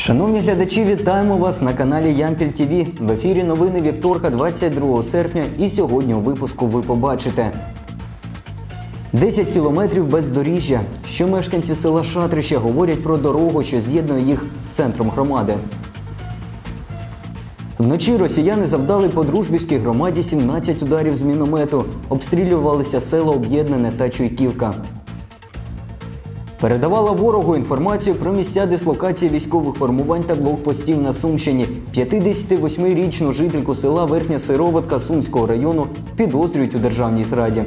Шановні глядачі, вітаємо вас на каналі Ямпіль ТВ. В ефірі новини вівторка 22 серпня. І сьогодні у випуску ви побачите 10 кілометрів бездоріжжя. Що мешканці села Шатрище говорять про дорогу, що з'єднує їх з центром громади. Вночі росіяни завдали по дружбівській громаді 17 ударів з міномету. Обстрілювалися села Об'єднане та Чуйківка. Передавала ворогу інформацію про місця дислокації військових формувань та блокпостів на Сумщині. 58-річну жительку села Верхня Сироватка Сумського району підозрюють у державній зраді.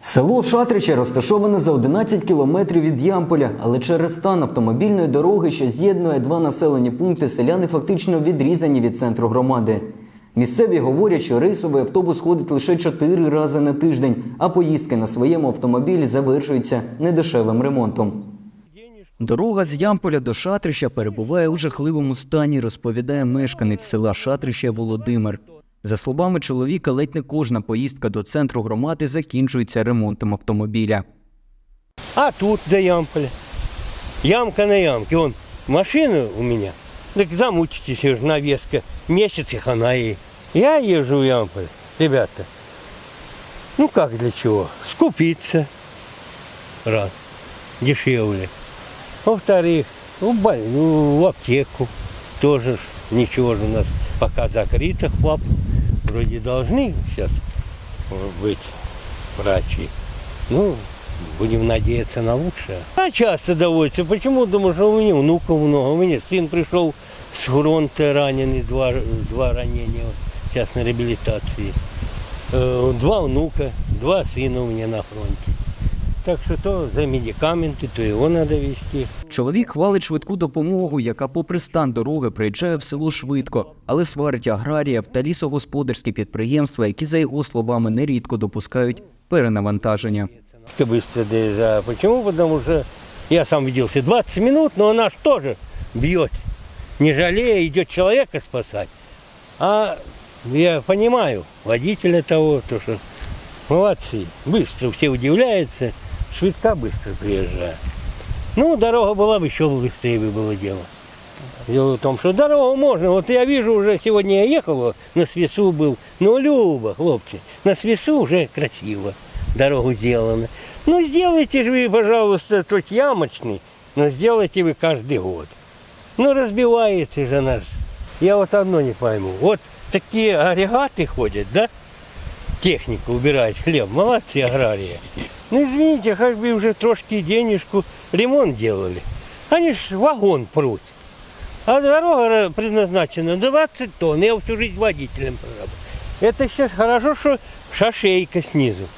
Село Шатриче розташоване за 11 кілометрів від Ямполя, але через стан автомобільної дороги, що з'єднує два населені пункти, селяни фактично відрізані від центру громади. Місцеві говорять, що рейсовий автобус ходить лише 4 рази на тиждень, а поїздки на своєму автомобілі завершуються недешевим ремонтом. Дорога з Ямполя до Шатрища перебуває у жахливому стані, розповідає мешканець села Шатрище Володимир. За словами чоловіка, ледь не кожна поїздка до центру громади закінчується ремонтом автомобіля. А тут до Ямполя. Ямка на ямке. Вон машина у меня. Так замучитесь уже навеска. Месяц и хана ей. Я езжу в Ямполь, ребята. Ну как для чего? Скупиться. Раз. Дешевле. Во-вторых, в, боль- в аптеку. Тоже ж ничего же у нас пока закрыто. ФАП вроде должны сейчас быть врачи. Ну, будем надеяться на лучшее. А часто доводится. Почему? Думаю, что у меня внуков много. У меня сын пришел с фронта раненый, два, два ранения, вот, сейчас на реабилитации. Э, Два внука, два сына у меня на фронте. Так что то за медикаменты, то его надо вести. Чоловік хвалить швидку допомогу, яка, попри стан дороги, приїжджає в село швидко, але сварить аграріїв та лісогосподарські підприємства, які, за його словами, нерідко допускають перенавантаження. Ты быстро доезжаю. Почему? Потому что я сам виделся 20 минут, но она ж тоже бьет. Не жалея, идет человека спасать. А я понимаю водителя того, то что молодцы. Быстро все удивляются. Швидка быстро приезжает. Ну, дорога была бы еще быстрее бы было дело. Дело в том, что дорогу можно. Вот я вижу, уже сегодня я ехал, на свесу был. Ну, Люба, хлопцы, на свесу уже красиво. Дорогу сделано. Ну, сделайте же вы, пожалуйста, тот ямочный, но сделайте вы каждый год. Ну, разбивается же наш. Я вот одно не пойму. Вот такие агрегаты ходят, да? Техника убирает хлеб. Молодцы аграрии. Ну, извините, как бы уже трошки денежку ремонт делали. Они ж вагон прут. А дорога предназначена 20 тонн. Я всю жизнь водителем проработал. Это сейчас хорошо, что шашейка снизу.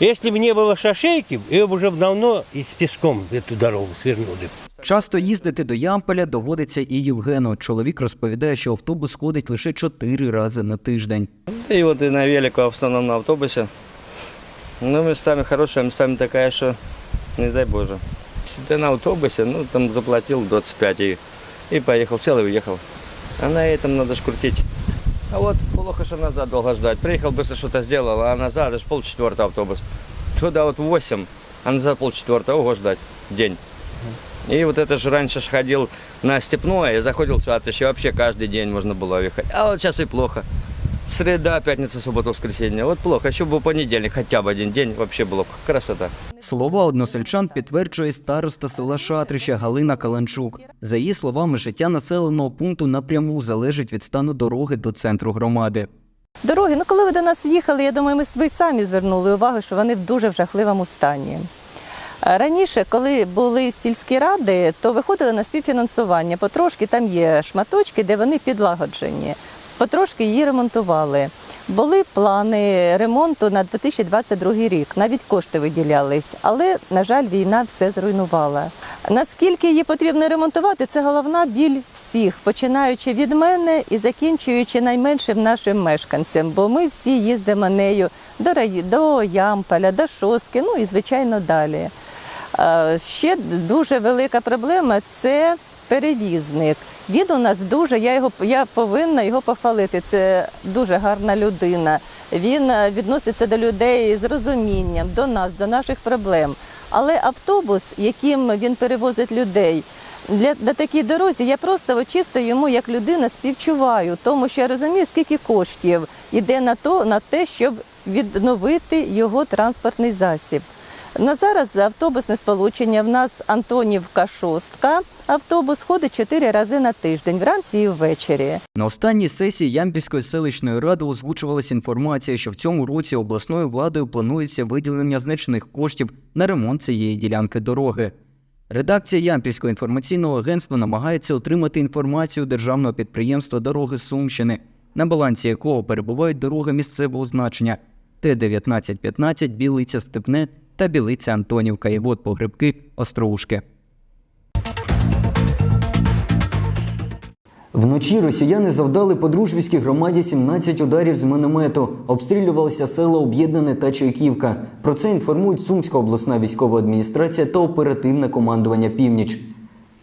Если бы не было шашейки, ее бы уже давно и с песком эту дорогу свернули. Часто їздити до Ямполя доводиться і Євгену. Чоловік розповідає, що автобус ходить лише 4 рази на тиждень. И вот и на велику, а в основном на автобусе. Ну, местами хорошая, местами такая, что не дай Боже. Если ты на автобусе, ну, там заплатил 25 и, и поехал, сел и уехал. А на этом надо ж крутить. А вот плохо, что назад долго ждать. Приехал, быстро что-то сделал, а назад аж полчетвертого автобус. Туда вот в 8, а назад полчетвертого, ого, ждать день. И вот это же раньше ж ходил на Степное и заходил в Святоще. Вообще каждый день можно было ехать. А вот сейчас и плохо. Среда, пятница, суббота, воскресенье. Вот плохо. Еще бы понедельник, хотя бы один день. Вообще было бы красота. Слова односельчан підтверджує староста села Шатрища Галина Каланчук. За її словами, життя населеного пункту напряму залежить від стану дороги до центру громади. Дороги, ну коли ви до нас їхали, я думаю, ми ви самі звернули увагу, що вони в дуже в жахливому стані. Раніше, коли були сільські ради, то виходили на співфінансування. Потрошки там є шматочки, де вони підлагоджені. Потрошки її ремонтували. Були плани ремонту на 2022 рік, навіть кошти виділялись, але, на жаль, війна все зруйнувала. Наскільки її потрібно ремонтувати, це головна біль всіх, починаючи від мене і закінчуючи найменшим нашим мешканцям, бо ми всі їздимо нею до, Раї- до Ямполя, до Шостки, ну і звичайно далі. Ще дуже велика проблема це перевізник. Він у нас дуже, я його я повинна його похвалити. Це дуже гарна людина. Він е, відноситься до людей з розумінням, до нас, до наших проблем. Але автобус, яким він перевозить людей, для на такій дорозі я просто чисто йому як людина співчуваю, тому що я розумію, скільки коштів йде на то на те, щоб відновити його транспортний засіб. На зараз автобусне сполучення в нас Антонівка шостка. Автобус ходить чотири рази на тиждень, вранці і ввечері. На останній сесії Ямпільської селищної ради озвучувалася інформація, що в цьому році обласною владою планується виділення значних коштів на ремонт цієї ділянки дороги. Редакція Ямпільського інформаційного агентства намагається отримати інформацію державного підприємства Дороги Сумщини, на балансі якого перебувають дороги місцевого значення Т-1915 Білиця Степне та Білиця Антонівка і вод Погребки Остроушки. Вночі росіяни завдали подружбівській громаді 17 ударів з міномету. Обстрілювалися села Об'єднане та Чайківка. Про це інформують Сумська обласна військова адміністрація та оперативне командування Північ.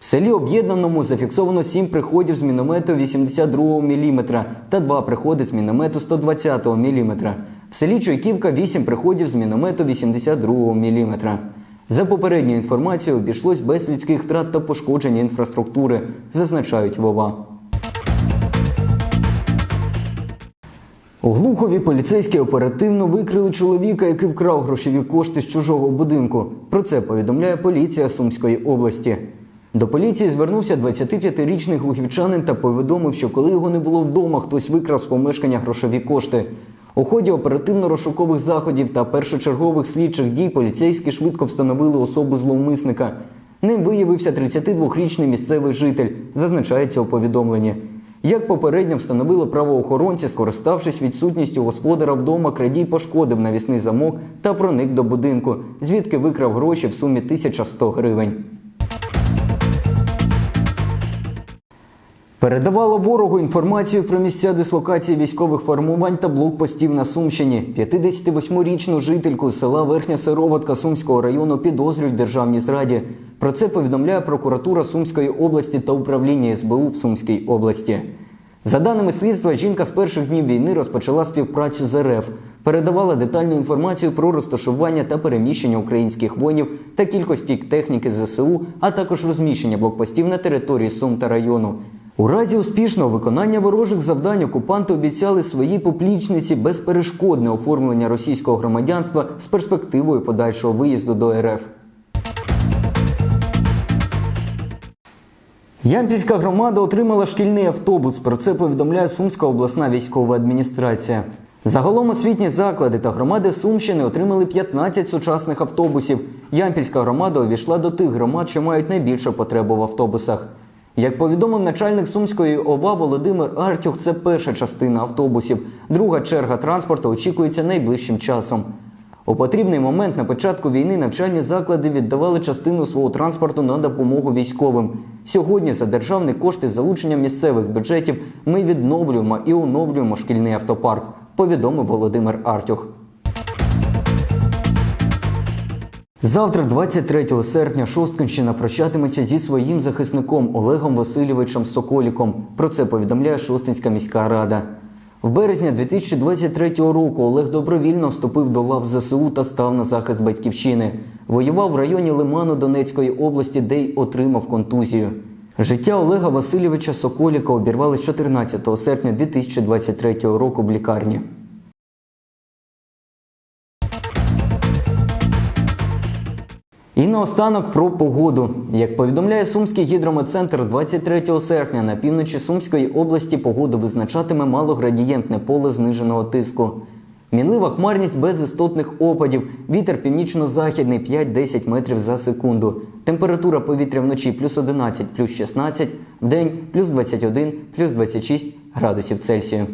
В селі Об'єднаному зафіксовано 7 приходів з міномету 82 мм та 2 приходи з міномету 120 мм. В селі Чайківка 8 приходів з міномету 82 мм. За попередньою інформацією, обійшлось без людських втрат та пошкодження інфраструктури, зазначають Вова. У Глухові поліцейські оперативно викрили чоловіка, який вкрав грошові кошти з чужого будинку. Про це повідомляє поліція Сумської області. До поліції звернувся 25-річний глухівчанин та повідомив, що коли його не було вдома, хтось викрав з помешкання грошові кошти. У ході оперативно-розшукових заходів та першочергових слідчих дій поліцейські швидко встановили особу зловмисника. Ним виявився 32-річний місцевий житель, зазначається у повідомленні. Як попередньо встановили правоохоронці, скориставшись відсутністю господара вдома, крадій пошкодив навісний замок та проник до будинку, звідки викрав гроші в сумі 1100 гривень. Передавала ворогу інформацію про місця дислокації військових формувань та блокпостів на Сумщині. 58-річну жительку села Верхня Сироватка Сумського району підозрюють державній зраді. Про це повідомляє прокуратура Сумської області та управління СБУ в Сумській області. За даними слідства, жінка з перших днів війни розпочала співпрацю з РФ, передавала детальну інформацію про розташування та переміщення українських воїнів та кількості техніки ЗСУ, а також розміщення блокпостів на території Сум та району. У разі успішного виконання ворожих завдань окупанти обіцяли своїй поплічниці безперешкодне оформлення російського громадянства з перспективою подальшого виїзду до РФ. Ямпільська громада отримала шкільний автобус. Про це повідомляє Сумська обласна військова адміністрація. Загалом освітні заклади та громади Сумщини отримали 15 сучасних автобусів. Ямпільська громада увійшла до тих громад, що мають найбільшу потребу в автобусах. Як повідомив начальник Сумської ОВА Володимир Артюх, це перша частина автобусів. Друга черга транспорту очікується найближчим часом. У потрібний момент на початку війни навчальні заклади віддавали частину свого транспорту на допомогу військовим. Сьогодні за державні кошти з залученням місцевих бюджетів ми відновлюємо і оновлюємо шкільний автопарк, повідомив Володимир Артюх. Завтра, 23 серпня, Шосткинщина прощатиметься зі своїм захисником Олегом Васильовичем Соколіком. Про це повідомляє Шостинська міська рада. В березні 2023 року Олег добровільно вступив до лав ЗСУ та став на захист батьківщини. Воював в районі Лиману Донецької області, де й отримав контузію. Життя Олега Васильовича Соколіка обірвалось 14 серпня 2023 року в лікарні. І наостанок про погоду. Як повідомляє Сумський гідрометцентр, 23 серпня на півночі Сумської області погоду визначатиме малоградієнтне поле зниженого тиску. Мінлива хмарність без істотних опадів, вітер північно-західний 5-10 метрів за секунду. Температура повітря вночі плюс 11, плюс 16, вдень плюс 21, плюс 26 градусів Цельсію.